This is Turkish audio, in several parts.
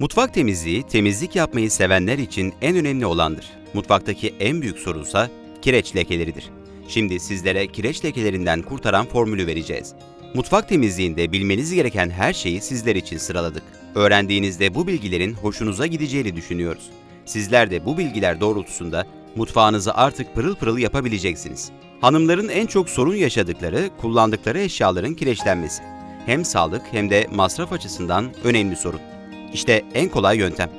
Mutfak temizliği, temizlik yapmayı sevenler için en önemli olandır. Mutfaktaki en büyük sorunsa kireç lekeleridir. Şimdi sizlere kireç lekelerinden kurtaran formülü vereceğiz. Mutfak temizliğinde bilmeniz gereken her şeyi sizler için sıraladık. Öğrendiğinizde bu bilgilerin hoşunuza gideceğini düşünüyoruz. Sizler de bu bilgiler doğrultusunda mutfağınızı artık pırıl pırıl yapabileceksiniz. Hanımların en çok sorun yaşadıkları, kullandıkları eşyaların kireçlenmesi. Hem sağlık hem de masraf açısından önemli sorun. İşte en kolay yöntem.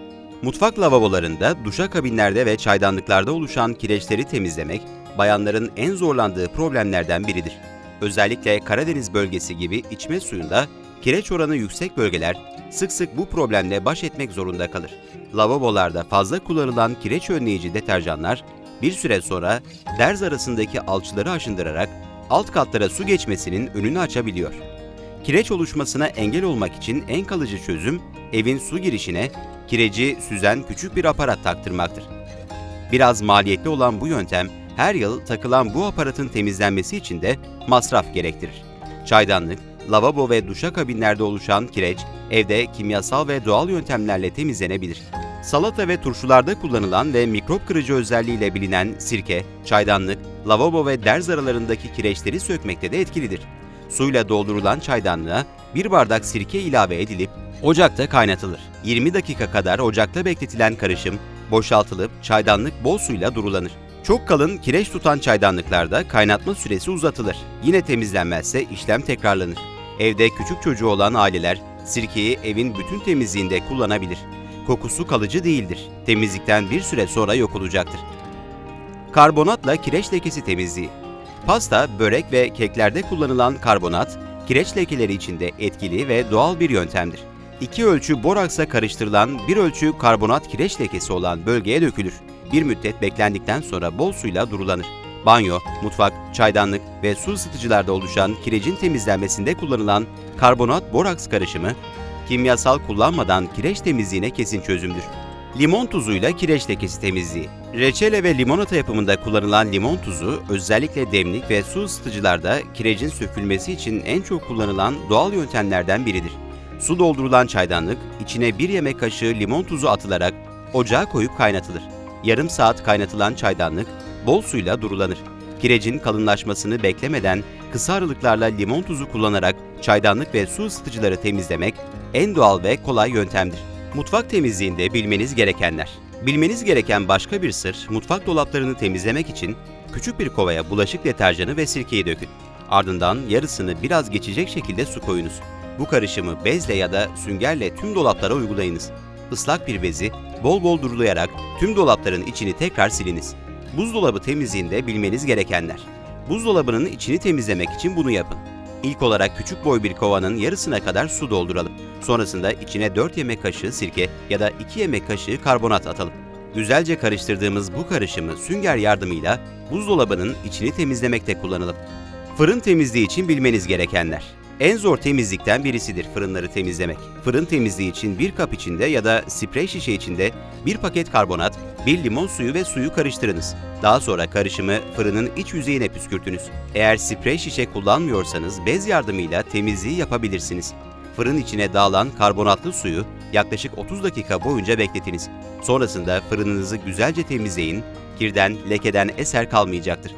Mutfak lavabolarında, duşakabinlerde ve çaydanlıklarda oluşan kireçleri temizlemek, bayanların en zorlandığı problemlerden biridir. Özellikle Karadeniz bölgesi gibi içme suyunda kireç oranı yüksek bölgeler sık sık bu problemle baş etmek zorunda kalır. Lavabolarda fazla kullanılan kireç önleyici deterjanlar bir süre sonra derz arasındaki alçıları aşındırarak alt katlara su geçmesinin önünü açabiliyor. Kireç oluşmasına engel olmak için en kalıcı çözüm evin su girişine kireci süzen küçük bir aparat taktırmaktır. Biraz maliyetli olan bu yöntem her yıl takılan bu aparatın temizlenmesi için de masraf gerektirir. Çaydanlık, lavabo ve duşakabinlerde oluşan kireç evde kimyasal ve doğal yöntemlerle temizlenebilir. Salata ve turşularda kullanılan ve mikrop kırıcı özelliğiyle bilinen sirke, çaydanlık, lavabo ve derz aralarındaki kireçleri sökmekte de etkilidir. Suyla doldurulan çaydanlığa bir bardak sirke ilave edilip ocakta kaynatılır. 20 dakika kadar ocakta bekletilen karışım boşaltılıp çaydanlık bol suyla durulanır. Çok kalın kireç tutan çaydanlıklarda kaynatma süresi uzatılır. Yine temizlenmezse işlem tekrarlanır. Evde küçük çocuğu olan aileler sirkeyi evin bütün temizliğinde kullanabilir. Kokusu kalıcı değildir. Temizlikten bir süre sonra yok olacaktır. Karbonatla kireç lekesi temizliği. Pasta, börek ve keklerde kullanılan karbonat, kireç lekeleri içinde etkili ve doğal bir yöntemdir. İki ölçü boraksla karıştırılan bir ölçü karbonat kireç lekesi olan bölgeye dökülür. Bir müddet beklendikten sonra bol suyla durulanır. Banyo, mutfak, çaydanlık ve su ısıtıcılarda oluşan kirecin temizlenmesinde kullanılan karbonat boraks karışımı, kimyasal kullanmadan kireç temizliğine kesin çözümdür. Limon tuzuyla kireç lekesi temizliği. Reçele ve limonata yapımında kullanılan limon tuzu özellikle demlik ve su ısıtıcılarda kirecin sökülmesi için en çok kullanılan doğal yöntemlerden biridir. Su doldurulan çaydanlık içine bir yemek kaşığı limon tuzu atılarak ocağa koyup kaynatılır. Yarım saat kaynatılan çaydanlık bol suyla durulanır. Kirecin kalınlaşmasını beklemeden kısa aralıklarla limon tuzu kullanarak çaydanlık ve su ısıtıcıları temizlemek en doğal ve kolay yöntemdir. Mutfak temizliğinde bilmeniz gerekenler. Bilmeniz gereken başka bir sır, mutfak dolaplarını temizlemek için küçük bir kovaya bulaşık deterjanı ve sirkeyi dökün. Ardından yarısını biraz geçecek şekilde su koyunuz. Bu karışımı bezle ya da süngerle tüm dolaplara uygulayınız. Islak bir bezi bol bol durulayarak tüm dolapların içini tekrar siliniz. Buzdolabı temizliğinde bilmeniz gerekenler. Buzdolabının içini temizlemek için bunu yapın. İlk olarak küçük boy bir kovanın yarısına kadar su dolduralım. Sonrasında içine 4 yemek kaşığı sirke ya da 2 yemek kaşığı karbonat atalım. Güzelce karıştırdığımız bu karışımı sünger yardımıyla buzdolabının içini temizlemekte kullanalım. Fırın temizliği için bilmeniz gerekenler. En zor temizlikten birisidir fırınları temizlemek. Fırın temizliği için bir kap içinde ya da sprey şişe içinde bir paket karbonat, bir limon suyu ve suyu karıştırınız. Daha sonra karışımı fırının iç yüzeyine püskürtünüz. Eğer sprey şişe kullanmıyorsanız bez yardımıyla temizliği yapabilirsiniz. Fırın içine dağılan karbonatlı suyu yaklaşık 30 dakika boyunca bekletiniz. Sonrasında fırınınızı güzelce temizleyin, kirden, lekeden eser kalmayacaktır.